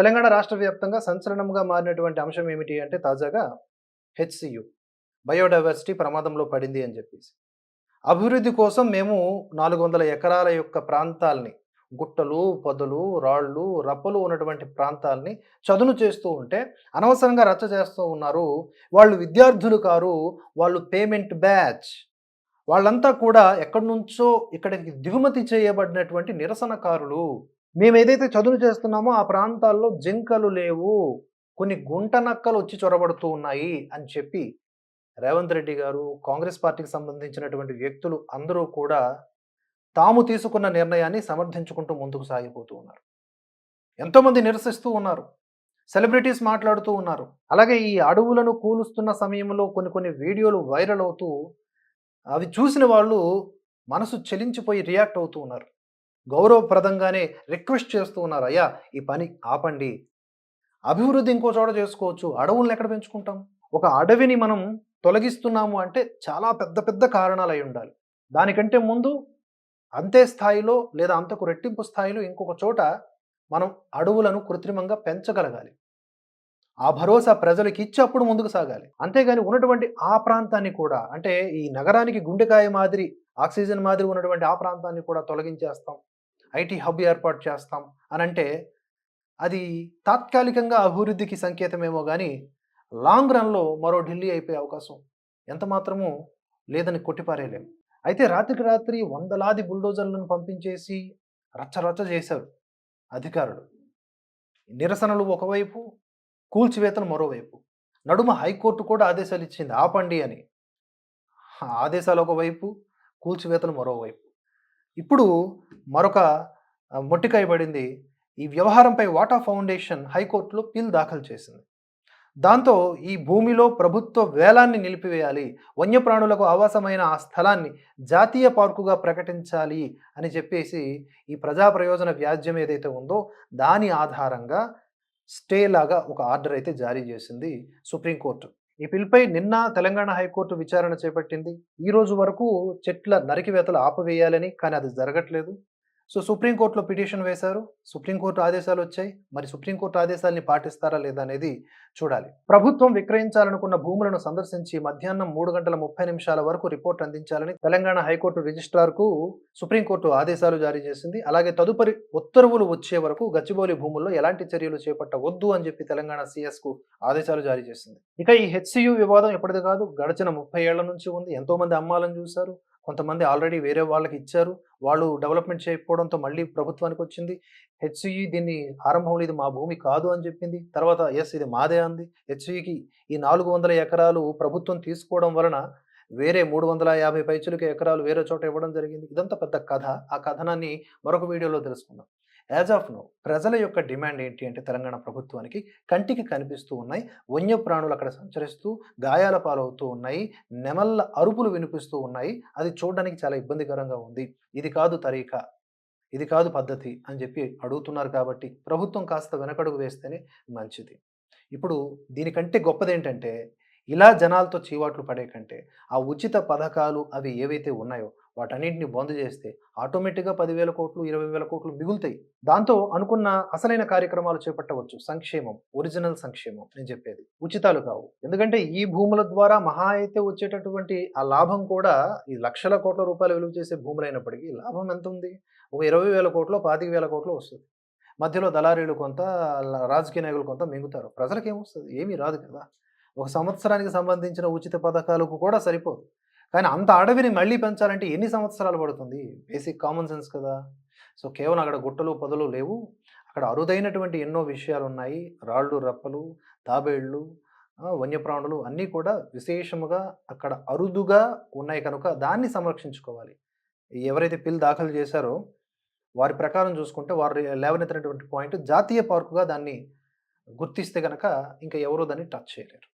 తెలంగాణ రాష్ట్ర వ్యాప్తంగా సంచలనంగా మారినటువంటి అంశం ఏమిటి అంటే తాజాగా హెచ్సియు బయోడైవర్సిటీ ప్రమాదంలో పడింది అని చెప్పేసి. అభివృద్ధి కోసం మేము నాలుగు వందల ఎకరాల యొక్క ప్రాంతాల్ని గుట్టలు పొదలు రాళ్ళు రప్పలు ఉన్నటువంటి ప్రాంతాల్ని చదును చేస్తూ ఉంటే అనవసరంగా రచ్చ చేస్తూ ఉన్నారు. వాళ్ళు విద్యార్థులు కారు వాళ్ళు పేమెంట్ బ్యాచ్. వాళ్ళంతా కూడా ఎక్కడి నుంచో ఇక్కడికి దిగుమతి చేయబడినటువంటి నిరసనకారులు. మేము ఏదైతే చదువు చేస్తున్నామో ఆ ప్రాంతాల్లో జింకలు లేవు. కొన్ని గుంట నక్కలు వచ్చి చొరబడుతూ ఉన్నాయి అని చెప్పి రేవంత్ రెడ్డి గారు కాంగ్రెస్ పార్టీకి సంబంధించినటువంటి వ్యక్తులు అందరూ కూడా తాము తీసుకున్న నిర్ణయాన్ని సమర్థించుకుంటూ ముందుకు సాగిపోతూ ఉన్నారు. ఎంతోమంది నిరసిస్తూ ఉన్నారు. సెలబ్రిటీస్ మాట్లాడుతూ ఉన్నారు. అలాగే ఈ అడవులను కూలుస్తున్న సమయంలో కొన్ని కొన్ని వీడియోలు వైరల్ అవుతూ అవి చూసిన వాళ్ళు మనసు చెలించిపోయి రియాక్ట్ అవుతూ ఉన్నారు. గౌరవప్రదంగానే రిక్వెస్ట్ చేస్తూ ఉన్నారు. అయ్యా ఈ పని ఆపండి. అభివృద్ధి ఇంకో చోట చేసుకోవచ్చు. అడవులను ఎక్కడ పెంచుకుంటాం? ఒక అడవిని మనం తొలగిస్తున్నాము అంటే చాలా పెద్ద పెద్ద కారణాలు అయి ఉండాలి. దానికంటే ముందు అంతే స్థాయిలో లేదా అంతకు రెట్టింపు స్థాయిలో ఇంకొక చోట మనం అడవులను కృత్రిమంగా పెంచగలగాలి. ఆ భరోసా ప్రజలకు ఇచ్చి అప్పుడు ముందుకు సాగాలి. అంతేగాని ఉన్నటువంటి ఆ ప్రాంతాన్ని కూడా అంటే ఈ నగరానికి గుండెకాయ మాదిరి ఆక్సిజన్ మాదిరి ఉన్నటువంటి ఆ ప్రాంతాన్ని కూడా తొలగించేస్తాం. ఐటీ హబ్ ఏర్పాటు చేస్తాం అని అంటే అది తాత్కాలికంగా అభివృద్ధికి సంకేతమేమో కానీ లాంగ్ రన్లో మరో ఢిల్లీ అయిపోయే అవకాశం ఎంతమాత్రము లేదని కొట్టిపారేయలేం. అయితే రాత్రికి రాత్రి వందలాది బుల్డోజర్లను పంపించేసి రచ్చరచ్చ చేశారు అధికారులు. నిరసనలు ఒకవైపు కూల్చివేతలు మరోవైపు. నడుమ హైకోర్టు కూడా ఆదేశాలు ఇచ్చింది ఆపండి అని. ఆదేశాలు ఒకవైపు కూల్చివేతలు మరోవైపు. ఇప్పుడు మరొక మొట్టికాయబడింది పడింది. ఈ వ్యవహారంపై వాటా ఫౌండేషన్ హైకోర్టులో పిల్ దాఖలు చేసింది. దాంతో ఈ భూమిలో ప్రభుత్వ వేలాన్ని నిలిపివేయాలి. వన్యప్రాణులకు ఆవాసమైన ఆ స్థలాన్ని జాతీయ పార్కుగా ప్రకటించాలి అని చెప్పేసి ఈ ప్రజా ప్రయోజన వ్యాజ్యం ఏదైతే ఉందో దాని ఆధారంగా స్టే లాగా ఒక ఆర్డర్ అయితే జారీ చేసింది సుప్రీంకోర్టు ఈ పిల్పై నిన్న తెలంగాణ హైకోర్టు విచారణ చేపట్టింది. ఈ రోజు వరకు చెట్ల నరికివేతలు ఆపవేయాలని కానీ అది జరగట్లేదు. సో సుప్రీంకోర్టులో పిటిషన్ వేశారు. సుప్రీంకోర్టు ఆదేశాలు వచ్చాయి. మరి సుప్రీంకోర్టు ఆదేశాలని పాటిస్తారా లేదా అనేది చూడాలి. ప్రభుత్వం విక్రయించాలనుకున్న భూములను సందర్శించి మధ్యాహ్నం మూడు గంటల ముప్పై నిమిషాల వరకు రిపోర్ట్ అందించాలని తెలంగాణ హైకోర్టు రిజిస్ట్రార్కు సుప్రీంకోర్టు ఆదేశాలు జారీ చేసింది. అలాగే తదుపరి ఉత్తర్వులు వచ్చే వరకు గచ్చిబౌలి భూముల్లో ఎలాంటి చర్యలు చేపట్టవద్దు అని చెప్పి తెలంగాణ సిఎస్కు ఆదేశాలు జారీ చేసింది. ఇక ఈ హెచ్సియు వివాదం ఎప్పటిది కాదు. గడిచిన ముప్పై ఏళ్ళ నుంచి ఉంది. ఎంతో మంది అమ్మాలని చూశారు. కొంతమంది ఆల్రెడీ వేరే వాళ్ళకి ఇచ్చారు. వాళ్ళు డెవలప్మెంట్ చేయకపోవడంతో మళ్ళీ ప్రభుత్వానికి వచ్చింది. హెచ్సిఈ దీన్ని ఆరంభంలో ఇది మా భూమి కాదు అని చెప్పింది. తర్వాత ఎస్ ఇది మాదే అంది. హెచ్సిఈకి ఈ నాలుగు వందల ఎకరాలు ప్రభుత్వం తీసుకోవడం వలన వేరే మూడు వందల యాభై పైచులకి ఎకరాలు వేరే చోట ఇవ్వడం జరిగింది. ఇదంతా పెద్ద కథ. ఆ కథనాన్ని మరొక వీడియోలో తెలుసుకుందాం. యాజ్ ఆఫ్ నో ప్రజల యొక్క డిమాండ్ ఏంటి అంటే తెలంగాణ ప్రభుత్వానికి కంటికి కనిపిస్తూ ఉన్నాయి. వన్యప్రాణులు అక్కడ సంచరిస్తూ గాయాల పాలవుతూ ఉన్నాయి. నెమళ్ళ అరుపులు వినిపిస్తూ ఉన్నాయి. అది చూడడానికి చాలా ఇబ్బందికరంగా ఉంది. ఇది కాదు తరీకా ఇది కాదు పద్ధతి అని చెప్పి అడుగుతున్నారు కాబట్టి ప్రభుత్వం కాస్త వెనకడుగు వేస్తేనే మంచిది. ఇప్పుడు దీనికంటే గొప్పది ఏంటంటే ఇలా జనాలతో చీవాట్లు పడే కంటే ఆ ఉచిత పథకాలు అవి ఏవైతే ఉన్నాయో వాటన్నింటిని బంద్ చేస్తే ఆటోమేటిక్గా పదివేల కోట్లు ఇరవై వేల కోట్లు మిగులుతాయి. దాంతో అనుకున్న అసలైన కార్యక్రమాలు చేపట్టవచ్చు. సంక్షేమం ఒరిజినల్ సంక్షేమం నేను చెప్పేది. ఉచితాలు కావు. ఎందుకంటే ఈ భూముల ద్వారా మహా అయితే వచ్చేటటువంటి ఆ లాభం కూడా ఈ లక్షల కోట్ల రూపాయలు విలువ చేసే భూములైనప్పటికీ లాభం ఎంత ఉంది ఒక ఇరవై వేల కోట్లు పాతిక వేల కోట్లు వస్తుంది. మధ్యలో దళారీలు కొంత రాజకీయ నాయకులు కొంత మింగుతారు. ప్రజలకు ఏమొస్తుంది ఏమీ రాదు కదా. ఒక సంవత్సరానికి సంబంధించిన ఉచిత పథకాలకు కూడా సరిపోదు. కానీ అంత అడవిని మళ్ళీ పెంచాలంటే ఎన్ని సంవత్సరాలు పడుతుంది? బేసిక్ కామన్ సెన్స్ కదా. సో కేవలం అక్కడ గుట్టలు పొదలు లేవు. అక్కడ అరుదైనటువంటి ఎన్నో విషయాలు ఉన్నాయి రాళ్ళు రప్పలు తాబేళ్ళు వన్యప్రాణులు అన్నీ కూడా విశేషముగా అక్కడ అరుదుగా ఉన్నాయి కనుక దాన్ని సంరక్షించుకోవాలి. ఎవరైతే పిల్ దాఖలు చేశారో వారి ప్రకారం చూసుకుంటే వారు లేవనెత్తినటువంటి పాయింట్ జాతీయ పార్కుగా దాన్ని గుర్తిస్తే కనుక ఇంకా ఎవరో దాన్ని టచ్ చేయలేరు.